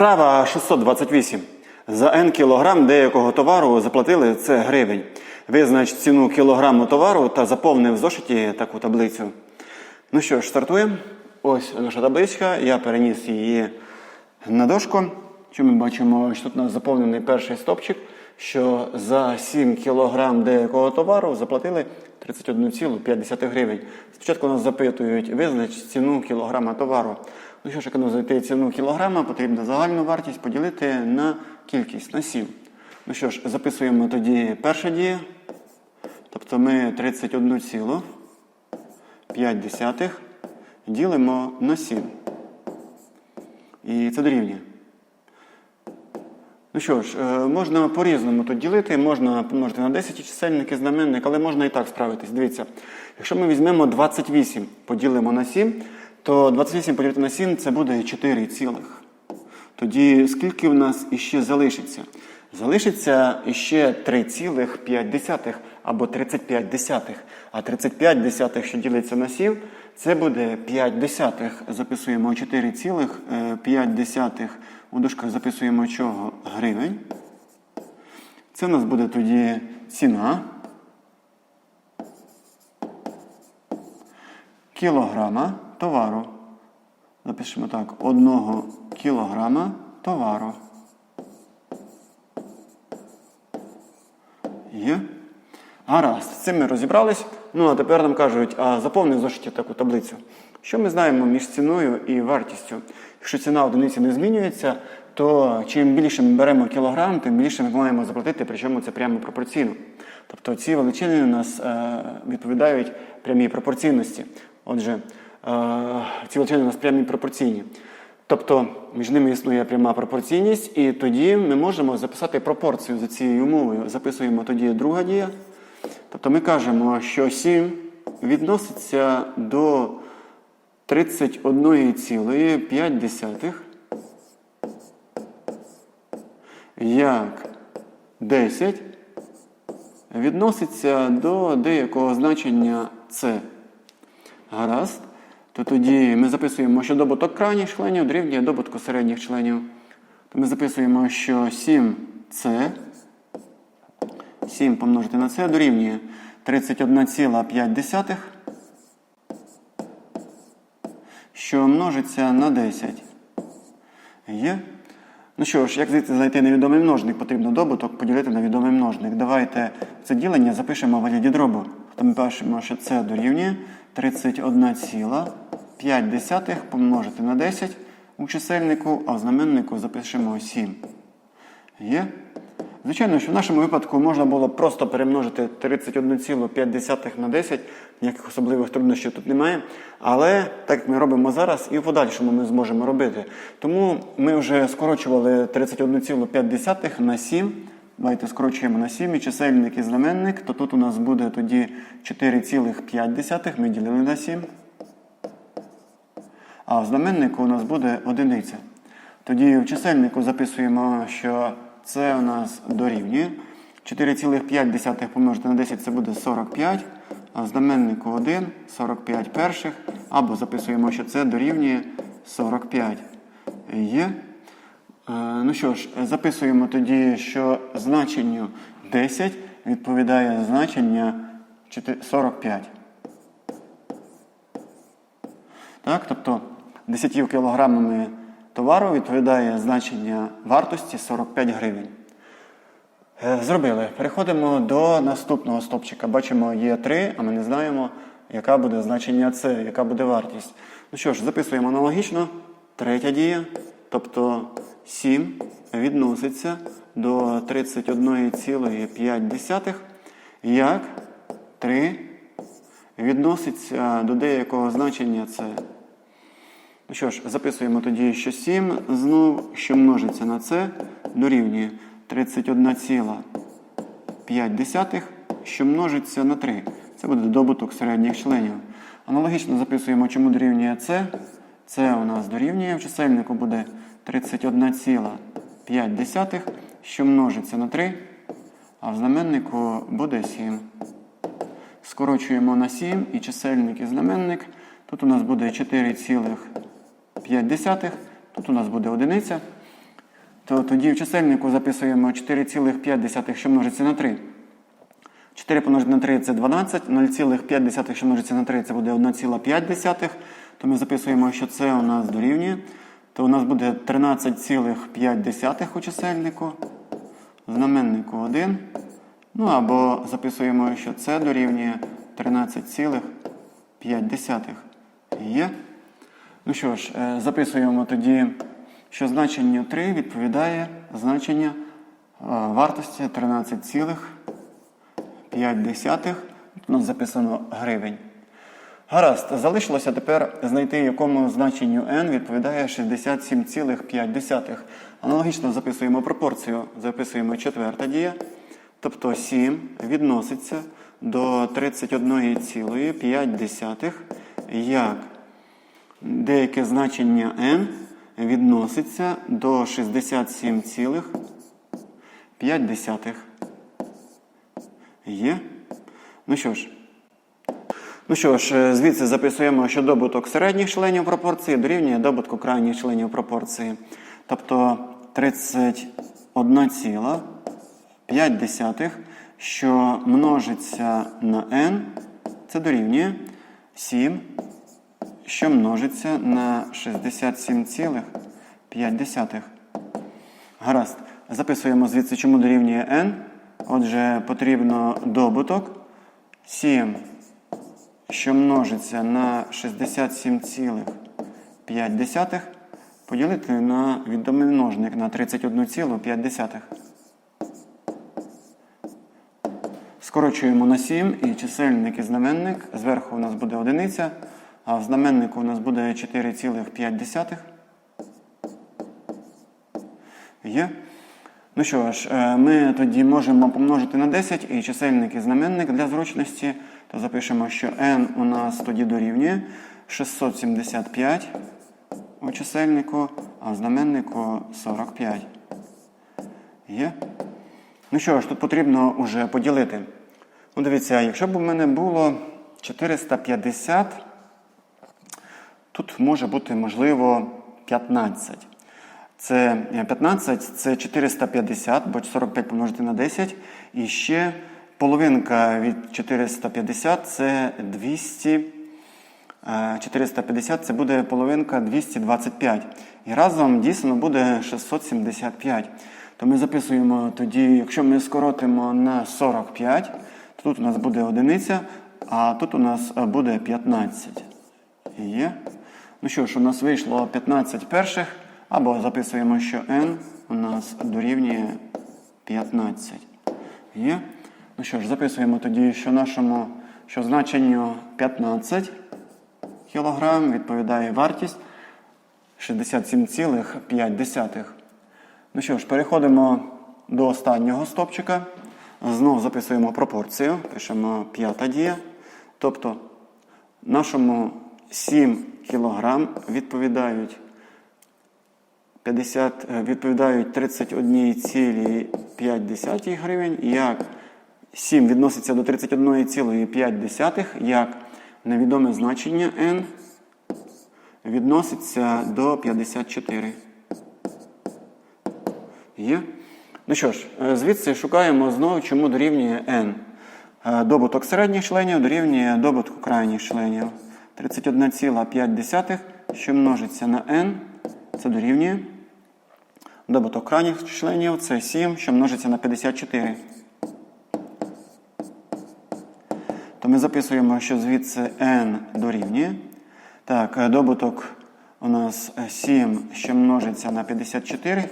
Вправа 628. За n кілограм деякого товару заплатили це гривень. Визнач ціну кілограму товару та заповни в зошиті таку таблицю. Ну що ж, стартуємо. Ось наша табличка. Я переніс її на дошку. Що ми бачимо, що тут у нас заповнений перший стопчик, що за 7 кілограм деякого товару заплатили 31,5 гривень. Спочатку нас запитують, визнач ціну кілограма товару. Ну що ж, як знайти ціну кілограма, потрібно загальну вартість поділити на кількість, на 7. Ну що ж, записуємо тоді перша дія. Тобто ми 31,5 ділимо на 7. І це дорівнює. Ну що ж, е, можна по-різному тут ділити, можна помножити на 10 чисельник і знаменник, але можна і так справитись. Дивіться, якщо ми візьмемо 28, поділимо на 7, то 28 поділити на 7 це буде 4 цілих. Тоді скільки в нас іще залишиться? Залишиться іще 3,5 або 35 десятих. А 35 десятих, що ділиться на 7, це буде 5 десятих. Записуємо 4,5 десятих. У дужках записуємо чого? Гривень. Це у нас буде тоді ціна кілограма товару. Запишемо так, одного кілограма товару. Є. Гаразд, з цим ми розібрались. Ну, а тепер нам кажуть, а заповни в зошиті таку таблицю. Що ми знаємо між ціною і вартістю? Якщо ціна одиниці не змінюється, то чим більше ми беремо кілограм, тим більше ми маємо заплатити, причому це прямо пропорційно. Тобто ці величини у нас е, відповідають прямій пропорційності. Отже, е, ці величини у нас прямі пропорційні. Тобто між ними існує пряма пропорційність, і тоді ми можемо записати пропорцію за цією умовою. Записуємо тоді друга дія. Тобто ми кажемо, що 7 відноситься до 31,5, як 10 відноситься до деякого значення С. Гаразд. То тоді ми записуємо, що добуток крайніх членів дорівнює добутку середніх членів. То ми записуємо, що 7С 7 помножити на це дорівнює 31,5, що множиться на 10. Є. Ну що ж, як звідси знайти невідомий множник, потрібно добуток поділити на відомий множник. Давайте це ділення запишемо в вигляді дробу. То ми пишемо, що це дорівнює 31,5 помножити на 10 у чисельнику, а в знаменнику запишемо 7. Є? Звичайно, що в нашому випадку можна було просто перемножити 31,5 на 10, ніяких особливих труднощів тут немає. Але так як ми робимо зараз, і в подальшому ми зможемо робити. Тому ми вже скорочували 31,5 на 7. Давайте скорочуємо на 7 і чисельник і знаменник, то тут у нас буде тоді 4,5. Ми ділили на 7. А в знаменнику у нас буде одиниця. Тоді в чисельнику записуємо, що це у нас дорівнює. 4,5 помножити на 10 це буде 45, а знаменнику 1, 45 перших. Або записуємо, що це дорівнює 45. Є. Е, ну що ж, записуємо тоді, що значенню 10 відповідає значення 45. Так, тобто 10 кілограмами товару відповідає значення вартості 45 гривень. Е, Зробили. Переходимо до наступного стопчика. Бачимо, є 3, а ми не знаємо, яка буде значення С, яка буде вартість. Ну що ж, записуємо аналогічно. Третя дія. Тобто 7 відноситься до 31,5, як 3 відноситься до деякого значення С. Ну що ж, записуємо тоді, що 7 знов, що множиться на це, дорівнює 31,5, що множиться на 3. Це буде добуток середніх членів. Аналогічно записуємо, чому дорівнює це. Це у нас дорівнює в чисельнику буде 31,5, що множиться на 3, а в знаменнику буде 7. Скорочуємо на 7 і чисельник і знаменник. Тут у нас буде 4,5. 5 десятих. Тут у нас буде одиниця. то тоді в чисельнику записуємо 4,5, що множиться на 3. 4 помножити на 3 це 12, 0,5, що множиться на 3 це буде 1,5. То ми записуємо, що це у нас дорівнює. То у нас буде 13,5 у чисельнику, знаменнику 1. Ну або записуємо, що це дорівнює 13,5. Є. Ну що ж, е, записуємо тоді, що значенню 3 відповідає значення е, вартості 13,5. Тут у нас записано гривень. Гаразд, залишилося тепер знайти, якому значенню n відповідає 67,5. Аналогічно записуємо пропорцію, записуємо четверта дія. Тобто 7 відноситься до 31,5, як деяке значення n відноситься до 67,5. Є? Ну що ж. Ну що ж, е, звідси записуємо, що добуток середніх членів пропорції дорівнює добутку крайніх членів пропорції. Тобто 31,5, що множиться на n, це дорівнює 7, що множиться на 67,5. Гаразд. Записуємо звідси, чому дорівнює n. Отже, потрібно добуток 7 що множиться на 67,5 поділити на відомий множник на 31,5. Скорочуємо на 7 і чисельник і знаменник. Зверху у нас буде одиниця, а в знаменнику у нас буде 4,5. Є. Ну що ж, е, ми тоді можемо помножити на 10 і чисельник і знаменник для зручності, то запишемо, що n у нас тоді дорівнює 675 у чисельнику, а в знаменнику 45. Є? Ну що ж, тут потрібно вже поділити. Ну, дивіться, якщо б у мене було 450, тут може бути, можливо, 15. Це 15, це 450, бо 45 помножити на 10. І ще половинка від 450 це 200. 450 це буде половинка 225. І разом дійсно буде 675. То ми записуємо тоді, якщо ми скоротимо на 45, то тут у нас буде одиниця, а тут у нас буде 15. Є. Ну що ж, у нас вийшло 15 перших. Або записуємо, що n у нас дорівнює 15. Є? Ну що ж, записуємо тоді, що нашому що значенню 15 кг відповідає вартість 67,5. Ну що ж, переходимо до останнього стопчика. Знову записуємо пропорцію. Пишемо п'ята дія. Тобто нашому 7 кг відповідають 50 е, відповідають 31,5 гривень, як 7 відноситься до 31,5, як невідоме значення n відноситься до 54. Є? Ну що ж, е, звідси шукаємо знову, чому дорівнює n. Е, добуток середніх членів дорівнює добутку крайніх членів. 31,5, що множиться на n, це дорівнює. Добуток крайніх членів це 7, що множиться на 54. То ми записуємо, що звідси n дорівнює. Так, е, добуток у нас 7, що множиться на 54.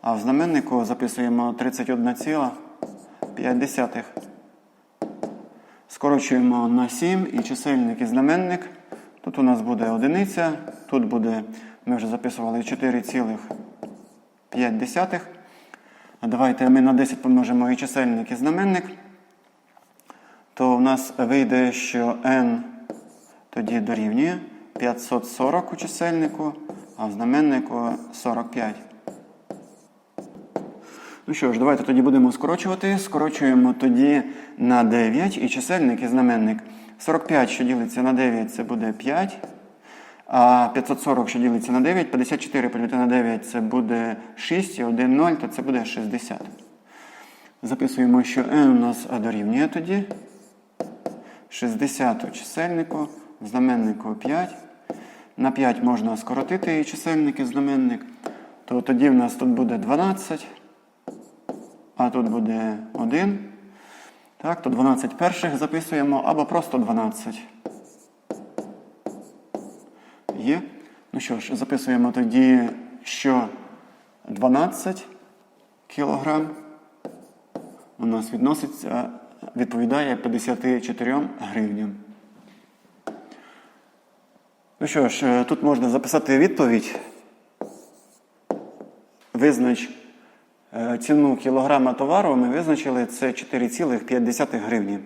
А в знаменнику записуємо 31,5. Скорочуємо на 7 і чисельник і знаменник. Тут у нас буде одиниця, тут буде, ми вже записували 4,5. Давайте ми на 10 помножимо і чисельник і знаменник. То у нас вийде, що n тоді дорівнює 540 у чисельнику, а в знаменнику 45. Ну що ж, давайте тоді будемо скорочувати. Скорочуємо тоді на 9 і чисельник і знаменник. 45, що ділиться на 9, це буде 5. А 540, що ділиться на 9, 54 поділити на 9 це буде 6, і 1 0, то це буде 60. Записуємо, що n у нас дорівнює тоді. 60 у чисельнику, знаменнику 5. На 5 можна скоротити і чисельник і знаменник. То тоді в нас тут буде 12, а тут буде 1. Так, то 12 перших записуємо або просто 12. Є. Ну що ж, записуємо тоді, що 12 кілограм у нас відноситься, відповідає 54 гривням. Ну що ж, е, тут можна записати відповідь. Визнач ціну кілограма товару ми визначили це 4,5 гривні.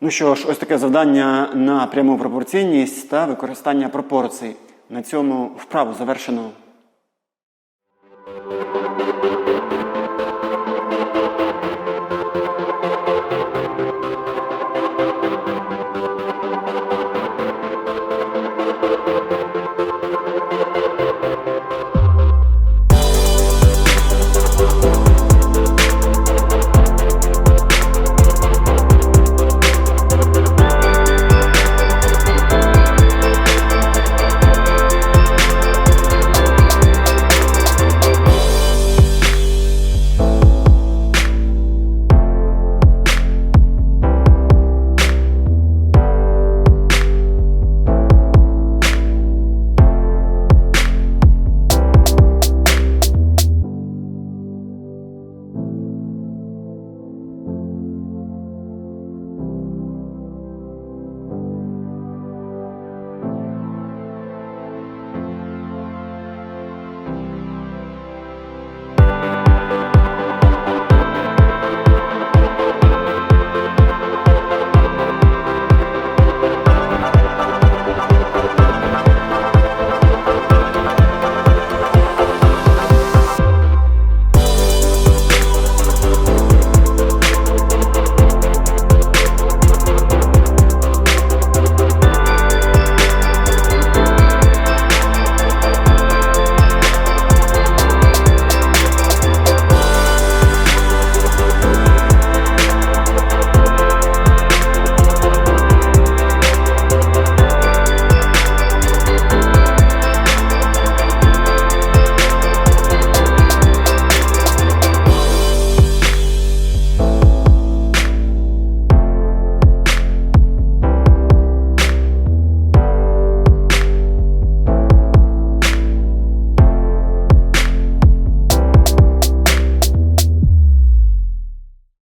Ну що ж, ось таке завдання на пряму пропорційність та використання пропорцій. На цьому вправу завершено.